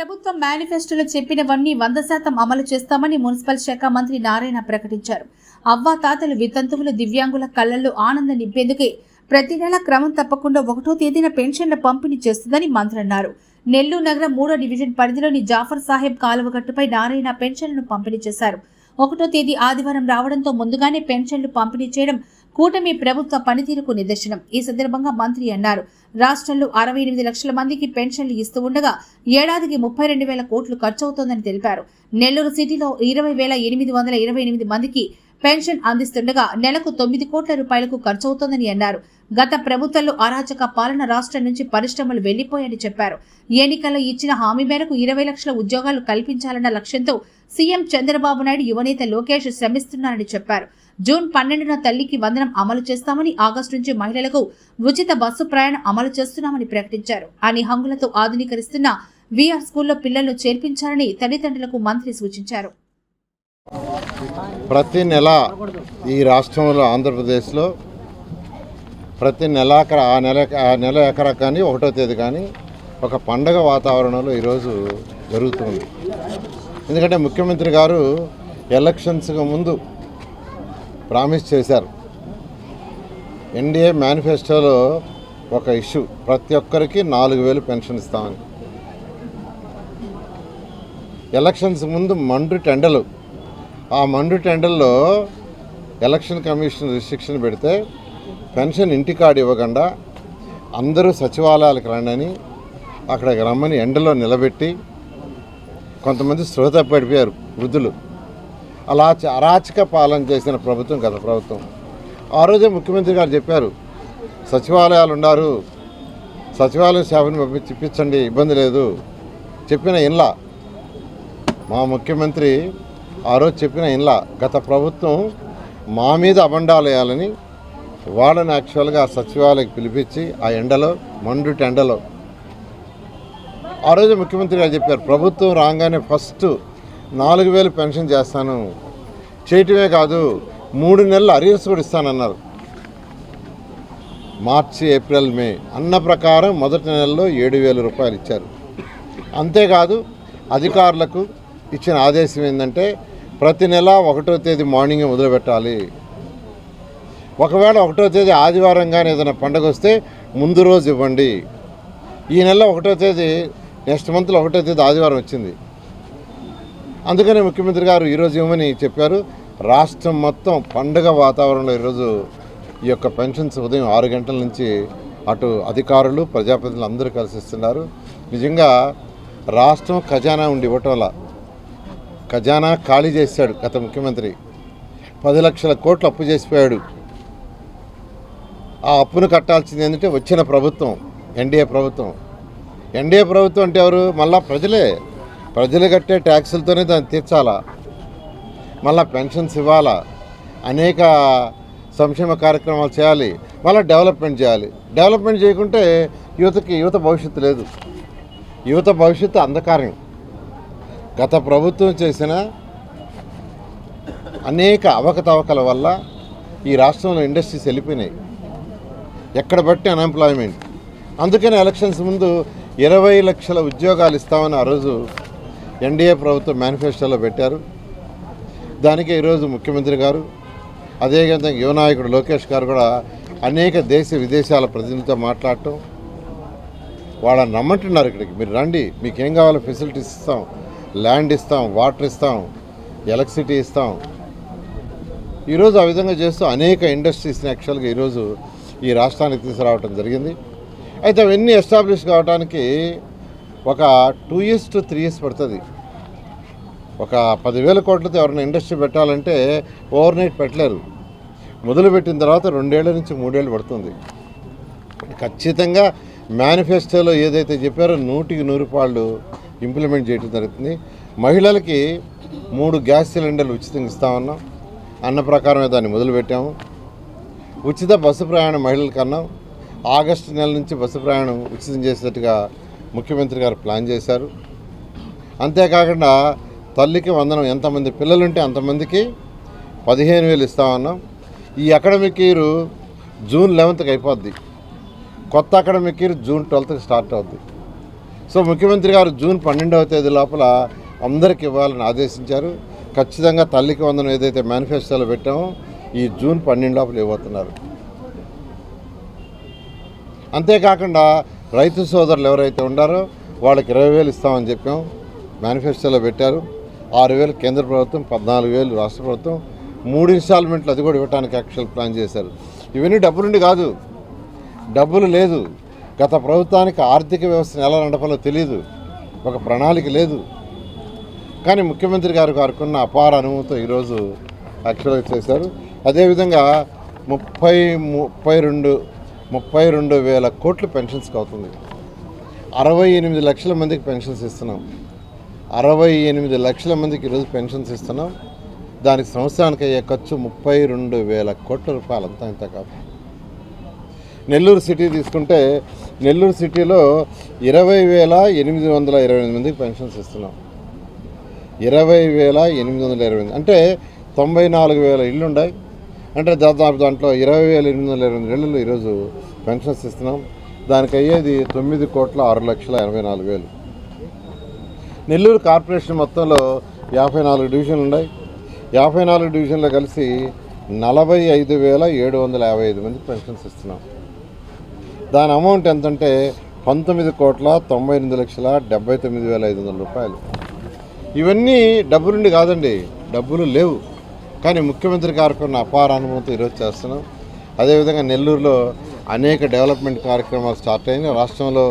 ప్రభుత్వం మేనిఫెస్టోలో చెప్పినవన్నీ వంద శాతం అమలు చేస్తామని మున్సిపల్ శాఖ మంత్రి నారాయణ ప్రకటించారు. అవ్వా తాతలు వితంతువులు దివ్యాంగుల కళ్ళల్లో ఆనందం నింపేందుకే ప్రతి నెల క్రమం తప్పకుండా ఒకటో తేదీన పెన్షన్ల పంపిణీ చేస్తుందని మంత్రి అన్నారు. నెల్లూరు నగరం మూడో డివిజన్ పరిధిలోని జాఫర్ సాహెబ్ కాలువగట్టుపై నారాయణ పెన్షన్లను పంపిణీ చేశారు. ఒకటో తేదీ ఆదివారం రావడంతో ముందుగానే పెన్షన్లు పంపిణీ చేయడం కూటమి ప్రభుత్వ పనితీరుకు నిదర్శనం. ఈ సందర్భంగా మంత్రి అన్నారు రాష్ట్రంలో అరవై ఎనిమిది లక్షల మందికి పెన్షన్లు ఇస్తూ ఉండగా ఏడాదికి ముప్పై రెండు వేల కోట్లు ఖర్చవుతోందని తెలిపారు. నెల్లూరు సిటీలో ఇరవై వేల ఎనిమిది వందల ఇరవై ఎనిమిది మందికి పెన్షన్ అందిస్తుండగా నెలకు తొమ్మిది కోట్ల రూపాయలకు ఖర్చవుతోందని అన్నారు. గత ప్రభుత్వంలో అరాచక పాలన రాష్ట్రం నుంచి పరిశ్రమలు వెళ్ళిపోయాయని చెప్పారు. ఎన్నికల్లో ఇచ్చిన హామీ మేరకు ఇరవై లక్షల ఉద్యోగాలు కల్పించాలన్న లక్ష్యంతో సీఎం చంద్రబాబు నాయుడు యువనేత లోకేష్ శ్రమిస్తున్నారని చెప్పారు. జూన్ పన్నెండున తల్లికి వందనం అమలు చేస్తామని ఆగస్టు నుంచి మహిళలకు ఉచిత బస్సు ప్రయాణం అమలు చేస్తున్నామని ప్రకటించారు. అని హంగులతో ఆధునీకరిస్తున్న వీఆర్ స్కూల్లో పిల్లలను చేర్పించాలని తల్లిదండ్రులకు మంత్రి సూచించారు. ప్రతి నెల ఈ రాష్ట్రంలో ఆంధ్రప్రదేశ్లో ప్రతి నెల ఆ నెల ఆ నెల ఎకరా కానీ ఒకటో తేదీ కానీ ఒక పండగ వాతావరణంలో ఈరోజు జరుగుతుంది. ఎందుకంటే ముఖ్యమంత్రి గారు ఎలక్షన్స్కి ముందు ప్రామిస్ చేశారు. ఎన్డీఏ మేనిఫెస్టోలో ఒక ఇష్యూ ప్రతి ఒక్కరికి నాలుగు వేలు పెన్షన్ ఇస్తామని. ఎలక్షన్స్ ముందు మండు టెండలు. ఆ మండు టెండల్లో ఎలక్షన్ కమిషన్ రిస్ట్రిక్షన్ పెడితే పెన్షన్ ఇంటికాడు ఇవ్వకుండా అందరూ సచివాలయాలకు రండని అక్కడికి రమ్మని ఎండలో నిలబెట్టి కొంతమంది శ్రోత పడిపోయారు వృద్ధులు. అలా అరాచక పాలన చేసిన ప్రభుత్వం గత ప్రభుత్వం. ఆ రోజే ముఖ్యమంత్రి గారు చెప్పారు సచివాలయాలు ఉన్నారు సచివాలయం సేవను పంపించి ఇబ్బంది లేదు చెప్పిన ఇన్లా. మా ముఖ్యమంత్రి ఆ రోజు చెప్పిన ఇన్లా గత ప్రభుత్వం మా మీద అబండాలేయాలని వాళ్ళని యాక్చువల్గా ఆ సచివాలయకి పిలిపించి ఆ ఎండలో మండుటి ఎండలో ఆ రోజు ముఖ్యమంత్రి గారు చెప్పారు ప్రభుత్వం రాగానే ఫస్ట్ నాలుగు వేలు పెన్షన్ చేస్తాను. చేయటమే కాదు మూడు నెలలు అరియర్స్ కూడా ఇస్తానన్నారు. మార్చి ఏప్రిల్ మే అన్న ప్రకారం మొదటి నెలలో ఏడు వేల రూపాయలు ఇచ్చారు. అంతేకాదు అధికారులకు ఇచ్చిన ఆదేశం ఏంటంటే ప్రతి నెల ఒకటో తేదీ మార్నింగ్ మొదలుపెట్టాలి. ఒకవేళ ఒకటో తేదీ ఆదివారం కానీ ఏదైనా పండగ వస్తే ముందు రోజు ఇవ్వండి. ఈ నెల ఒకటో తేదీ నెక్స్ట్ మంత్లో ఒకటో తేదీ ఆదివారం వచ్చింది. అందుకనే ముఖ్యమంత్రి గారు ఈరోజు ఇవ్వమని చెప్పారు? రాష్ట్రం మొత్తం పండగ వాతావరణంలో ఈరోజు ఈ యొక్క పెన్షన్స్ ఉదయం ఆరు గంటల నుంచి అటు అధికారులు ప్రజాప్రతినిధులు అందరూ కలిసి ఇస్తున్నారు. నిజంగా రాష్ట్రం ఖజానా ఉండి ఇవ్వటం వల్ల ఖజానా ఖాళీ చేశాడు గత ముఖ్యమంత్రి. పది లక్షల కోట్లు అప్పు చేసిపోయాడు. ఆ అప్పును కట్టాల్సింది ఏంటంటే వచ్చిన ప్రభుత్వం ఎన్డీఏ ప్రభుత్వం. ఎన్డీఏ ప్రభుత్వం అంటే ఎవరు? మళ్ళా ప్రజలే. ప్రజలు కట్టే ట్యాక్సులతోనే దాన్ని తీర్చాలా? మళ్ళీ పెన్షన్స్ ఇవ్వాలా? అనేక సంక్షేమ కార్యక్రమాలు చేయాలి. మళ్ళీ డెవలప్మెంట్ చేయాలి. డెవలప్మెంట్ చేయకుంటే యువతకి యువత భవిష్యత్తు లేదు. యువత భవిష్యత్తు అంధకారం. గత ప్రభుత్వం చేసిన అనేక అవకతవకల వల్ల ఈ రాష్ట్రంలో ఇండస్ట్రీస్ వెళ్ళిపోయినాయి. ఎక్కడ బట్టి అన్ఎంప్లాయ్మెంట్ అందుకని ఎలక్షన్స్ ముందు ఇరవై లక్షల ఉద్యోగాలు ఇస్తామని ఆ రోజు ఎన్డీఏ ప్రభుత్వం మేనిఫెస్టోలో పెట్టారు. దానికి ఈరోజు ముఖ్యమంత్రి గారు అదేవిధంగా యువ నాయకుడు లోకేష్ గారు కూడా అనేక దేశ విదేశాల ప్రతినిధులతో మాట్లాడటం వాళ్ళని రమ్మంటున్నారు ఇక్కడికి. మీరు రండి మీకు ఏం కావాలో ఫెసిలిటీస్ ఇస్తాం ల్యాండ్ ఇస్తాం వాటర్ ఇస్తాం ఎలక్ట్రిసిటీ ఇస్తాం. ఈరోజు ఆ విధంగా చేస్తూ అనేక ఇండస్ట్రీస్ని యాక్చువల్గా ఈరోజు ఈ రాష్ట్రానికి తీసుకురావడం జరిగింది. అయితే అవన్నీ ఎస్టాబ్లిష్ కావడానికి ఒక two years to three years పడుతుంది. ఒక పదివేల కోట్లతో ఎవరైనా ఇండస్ట్రీ పెట్టాలంటే ఓవర్ నైట్ పెట్టలేరు. మొదలుపెట్టిన తర్వాత రెండేళ్ళ నుంచి మూడేళ్ళు పడుతుంది. ఖచ్చితంగా మేనిఫెస్టోలో ఏదైతే చెప్పారో నూటికి నూరు పాళ్ళు ఇంప్లిమెంట్ చేయడం జరుగుతుంది. మహిళలకి మూడు గ్యాస్ సిలిండర్లు ఉచితంగా ఇస్తామన్నాం అన్న ప్రకారమే దాన్ని మొదలుపెట్టాము. ఉచిత బస్సు ప్రయాణం మహిళలకు అన్నాం ఆగస్టు నెల నుంచి బస్సు ప్రయాణం ఉచితం చేసేట్టుగా ముఖ్యమంత్రి గారు ప్లాన్ చేశారు. అంతేకాకుండా తల్లికి వందనం ఎంతమంది పిల్లలుంటే అంతమందికి పదిహేను వేలు ఇస్తామన్నాం ఈ అకాడమిక్ ఇయర్ జూన్ లెవెన్త్కి అయిపోద్ది. కొత్త అకాడమిక్ ఇయర్ జూన్ ట్వెల్త్కి స్టార్ట్ అవుద్ది. సో ముఖ్యమంత్రి గారు జూన్ పన్నెండవ తేదీ లోపల అందరికి ఇవ్వాలని ఆదేశించారు. ఖచ్చితంగా తల్లికి వందనం ఏదైతే మేనిఫెస్టోలో పెట్టామో ఈ జూన్ పన్నెండు లోపల ఇవ్వబోతున్నారు. అంతేకాకుండా రైతు సోదరులు ఎవరైతే ఉండారో వాళ్ళకి ఇరవై వేలు ఇస్తామని చెప్పాం. మేనిఫెస్టోలో పెట్టారు. ఆరు వేలు కేంద్ర ప్రభుత్వం పద్నాలుగు వేలు రాష్ట్ర ప్రభుత్వం. మూడు ఇన్స్టాల్మెంట్లు అది కూడా ఇవ్వడానికి యాక్చువల్ ప్లాన్ చేశారు. ఇవన్నీ డబ్బులుండి కాదు. డబ్బులు లేదు. గత ప్రభుత్వానికి ఆర్థిక వ్యవస్థను ఎలా నడపాలో తెలియదు ఒక ప్రణాళిక లేదు. కానీ ముఖ్యమంత్రి గారు గారుకున్న అపార అనుభవంతో ఈరోజు యాక్చువల్గా చేశారు. అదేవిధంగా ముప్పై ముప్పై రెండు ముప్పై రెండు వేల కోట్లు పెన్షన్స్కి అవుతుంది అరవై ఎనిమిది లక్షల మందికి పెన్షన్స్ ఇస్తున్నాం. అరవై ఎనిమిది లక్షల మందికి ఈరోజు పెన్షన్స్ ఇస్తున్నాం. దానికి సంవత్సరానికి అయ్యే ఖర్చు ముప్పై రెండు వేల కోట్ల రూపాయలు అంతా ఇంత కాదు. నెల్లూరు సిటీ తీసుకుంటే నెల్లూరు సిటీలో ఇరవై వేల ఎనిమిది వందల ఇరవై ఎనిమిది మందికి పెన్షన్స్ ఇస్తున్నాం. ఇరవై వేల ఎనిమిది వందల ఇరవై ఎనిమిది అంటే తొంభై నాలుగు వేల ఇళ్ళు ఉన్నాయి అంటే దాదాపు దాంట్లో ఇరవై వేల ఎనిమిది వందల ఇరవై నెలలు ఈరోజు పెన్షన్స్ ఇస్తున్నాం. దానికి అయ్యేది తొమ్మిది కోట్ల ఆరు లక్షల ఎనభై నాలుగు వేలు. నెల్లూరు కార్పొరేషన్ మొత్తంలో యాభై నాలుగు డివిజన్లు ఉన్నాయి. యాభై నాలుగు డివిజన్లు కలిసి నలభై ఐదు వేల ఏడు వందల యాభై ఐదు మంది పెన్షన్స్ ఇస్తున్నాం. దాని అమౌంట్ ఎంతంటే పంతొమ్మిది కోట్ల తొంభై ఎనిమిది లక్షల డెబ్బై తొమ్మిది వేల ఐదు వందల రూపాయలు. ఇవన్నీ డబ్బులుండి కాదండి డబ్బులు లేవు. కానీ ముఖ్యమంత్రి కార్యక్రమం అపార అనుభవంతో ఈరోజు చేస్తున్నాం. అదేవిధంగా నెల్లూరులో అనేక డెవలప్మెంట్ కార్యక్రమాలు స్టార్ట్ అయినాయి. రాష్ట్రంలో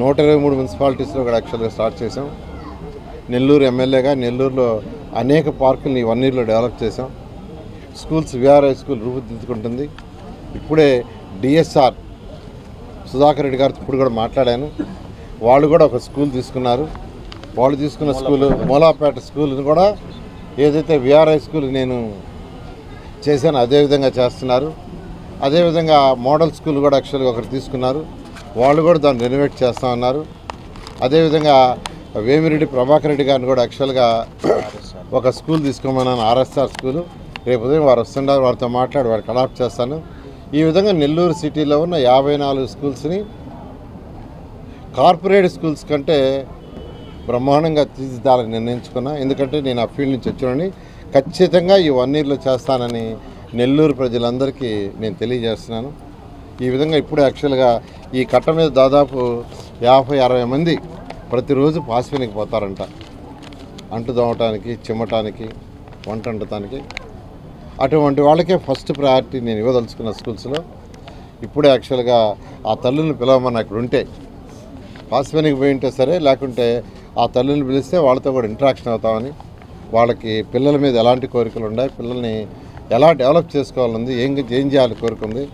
నూట ఇరవై మూడు మున్సిపాలిటీస్లో కూడా యాక్చువల్గా స్టార్ట్ చేసాం నెల్లూరు ఎమ్మెల్యేగా నెల్లూరులో అనేక పార్కులు ఈ వన్ ఇయర్లో డెవలప్ చేసాం స్కూల్స్ విఆర్ఐ స్కూల్ రూపుదిద్దుకుంటుంది. ఇప్పుడే డిఎస్ఆర్ సుధాకర్ రెడ్డి గారితో ఇప్పుడు కూడా మాట్లాడాను. వాళ్ళు కూడా ఒక స్కూల్ తీసుకున్నారు. వాళ్ళు తీసుకున్న స్కూలు మూలాపేట స్కూల్ని కూడా ఏదైతే విఆర్ హై స్కూల్ నేను చేశాను అదే విధంగా చేస్తున్నారు. అదేవిధంగా మోడల్ స్కూల్ కూడా యాక్చువల్గా ఒకరు తీసుకున్నారు. వాళ్ళు కూడా దాన్ని రెనోవేట్ చేస్తామన్నారు అదేవిధంగా వేమిరెడ్డి ప్రభాకర్ రెడ్డి గారిని కూడా యాక్చువల్గా ఒక స్కూల్ తీసుకోమన్నాను ఆర్ఎస్ఆర్ స్కూలు రేపు ఉదయం వారు వస్తున్నారు వారితో మాట్లాడి వారికి అడాప్ట్ చేస్తాను. ఈ విధంగా నెల్లూరు సిటీలో ఉన్న యాభై నాలుగు స్కూల్స్ని కార్పొరేట్ స్కూల్స్ కంటే బ్రహ్మాండంగా తీర్చిదాలని నిర్ణయించుకున్నా. ఎందుకంటే నేను ఆ ఫీల్డ్ నుంచి వచ్చానని ఖచ్చితంగా ఈ వన్ ఇయర్లో చేస్తానని నెల్లూరు ప్రజలందరికీ నేను తెలియజేస్తున్నాను. ఈ విధంగా ఇప్పుడు యాక్చువల్గా ఈ కట్ట మీద దాదాపు యాభై అరవై మంది ప్రతిరోజు పాసిపోయినకి పోతారంట. అంటు దోమటానికి చిమ్మటానికి వంట వండటానికి. అటువంటి వాళ్ళకే ఫస్ట్ ప్రయారిటీ నేను ఇవ్వదలుచుకున్న స్కూల్స్లో. ఇప్పుడే యాక్చువల్గా ఆ తల్లులను పిలవమని అక్కడ ఉంటే పాసిపోయినకి పోయి ఉంటే సరే లేకుంటే ఆ తల్లిని పిలిస్తే వాళ్ళతో కూడా ఇంటరాక్షన్ అవుతామని వాళ్ళకి పిల్లల మీద ఎలాంటి కోరికలు ఉన్నాయి పిల్లల్ని ఎలా డెవలప్ చేసుకోవాలని ఏం ఏం చేయాలి కోరిక ఉంది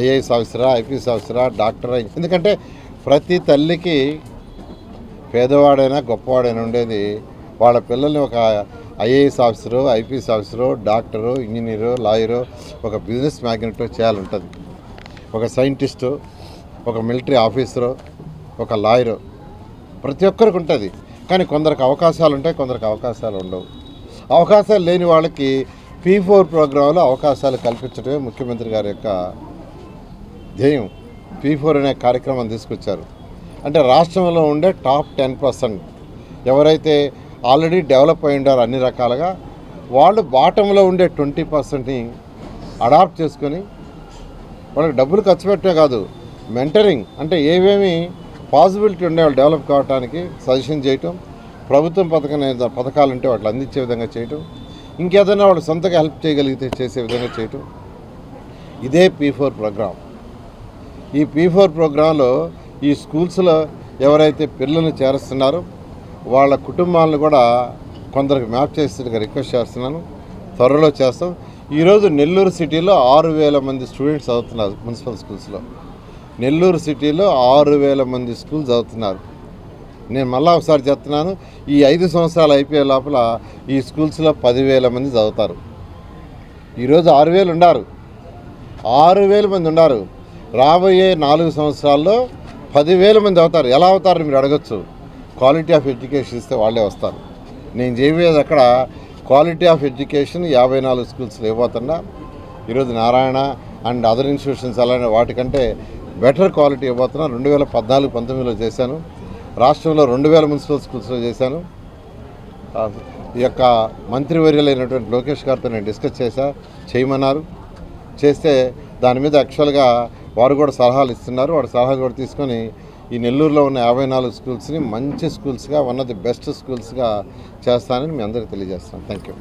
ఐఏఎస్ ఆఫీసరా ఐపీఎస్ ఆఫీసరా డాక్టరా ఎందుకంటే ప్రతి తల్లికి పేదవాడైనా గొప్పవాడైనా ఉండేది వాళ్ళ పిల్లల్ని ఒక IAS officer IPS officer doctor engineer lawyer ఒక బిజినెస్ మ్యాగ్నెట్ చేయాలంటుంది. ఒక సైంటిస్టు ఒక మిలిటరీ ఆఫీసరు ఒక లాయరు ప్రతి ఒక్కరికి ఉంటుంది. కానీ కొందరికి అవకాశాలు ఉంటాయి కొందరికి అవకాశాలు ఉండవు అవకాశాలు లేని వాళ్ళకి పీ ఫోర్ ప్రోగ్రాంలో అవకాశాలు కల్పించడమే ముఖ్యమంత్రి గారి యొక్క ధ్యేయం. పీ ఫోర్ అనే కార్యక్రమం తీసుకొచ్చారు. అంటే రాష్ట్రంలో ఉండే టాప్ టెన్ పర్సెంట్ ఎవరైతే ఆల్రెడీ డెవలప్ అయి ఉండారో అన్ని రకాలుగా వాళ్ళు బాటంలో ఉండే ట్వంటీ పర్సెంట్ని అడాప్ట్ చేసుకొని వాళ్ళకి డబ్బులు ఖర్చు పెట్టే కాదు మెంటరింగ్ అంటే ఏవేమి పాసిబిలిటీ ఉండే వాళ్ళు డెవలప్ కావడానికి సజెషన్ చేయటం ప్రభుత్వం పథకం పథకాలు ఉంటే వాటిని అందించే విధంగా చేయటం ఇంకేదైనా వాళ్ళు సొంతగా హెల్ప్ చేయగలిగితే చేసే విధంగా చేయటం. ఇదే పీ ఫోర్ ప్రోగ్రామ్ ఈ పీ ఫోర్ ప్రోగ్రాంలో ఈ స్కూల్స్లో ఎవరైతే పిల్లల్ని చేరుస్తున్నారో వాళ్ళ కుటుంబాలను కూడా కొందరికి మ్యాప్ చేసేట్టుగా రిక్వెస్ట్ చేస్తున్నాను. త్వరలో చేస్తాం. ఈరోజు నెల్లూరు సిటీలో ఆరు వేల మంది స్టూడెంట్స్ చదువుతున్నారు మున్సిపల్ స్కూల్స్లో. నెల్లూరు సిటీలో ఆరు వేల మంది స్కూల్ చదువుతున్నారు. నేను మళ్ళా ఒకసారి చెప్తున్నాను ఈ ఐదు సంవత్సరాలు అయిపోయే లోపల ఈ స్కూల్స్లో పదివేల మంది చదువుతారు. ఈరోజు ఆరు వేలు ఉన్నారు. ఆరు వేల మంది ఉన్నారు. రాబోయే నాలుగు సంవత్సరాల్లో పదివేల మంది అవుతారు. ఎలా అవుతారు మీరు అడగచ్చు. క్వాలిటీ ఆఫ్ ఎడ్యుకేషన్ ఇస్తే వాళ్ళే వస్తారు. నేను చేయబోయేది అక్కడ క్వాలిటీ ఆఫ్ ఎడ్యుకేషన్ యాభై నాలుగు స్కూల్స్లో ఇవ్వబోతున్నా. ఈరోజు నారాయణ అండ్ అదర్ ఇన్స్టిట్యూషన్స్ అలానే వాటికంటే బెటర్ క్వాలిటీ ఇవ్వబోతున్నా. రెండు వేల పద్నాలుగు పంతొమ్మిదిలో చేశాను. రాష్ట్రంలో రెండు వేల మున్సిపల్ స్కూల్స్లో చేశాను. ఈ యొక్క మంత్రివర్యులైనటువంటి లోకేష్ గారితో నేను డిస్కస్ చేశా చేయమన్నారు. చేస్తే దాని మీద యాక్చువల్గా వారు కూడా సలహాలు ఇస్తున్నారు. వాడి సలహాలు కూడా తీసుకొని ఈ నెల్లూరులో ఉన్న యాభై నాలుగు స్కూల్స్ని మంచి స్కూల్స్గా వన్ ఆఫ్ ది బెస్ట్ స్కూల్స్గా చేస్తానని మీ అందరికీ తెలియజేస్తాను థ్యాంక్ యూ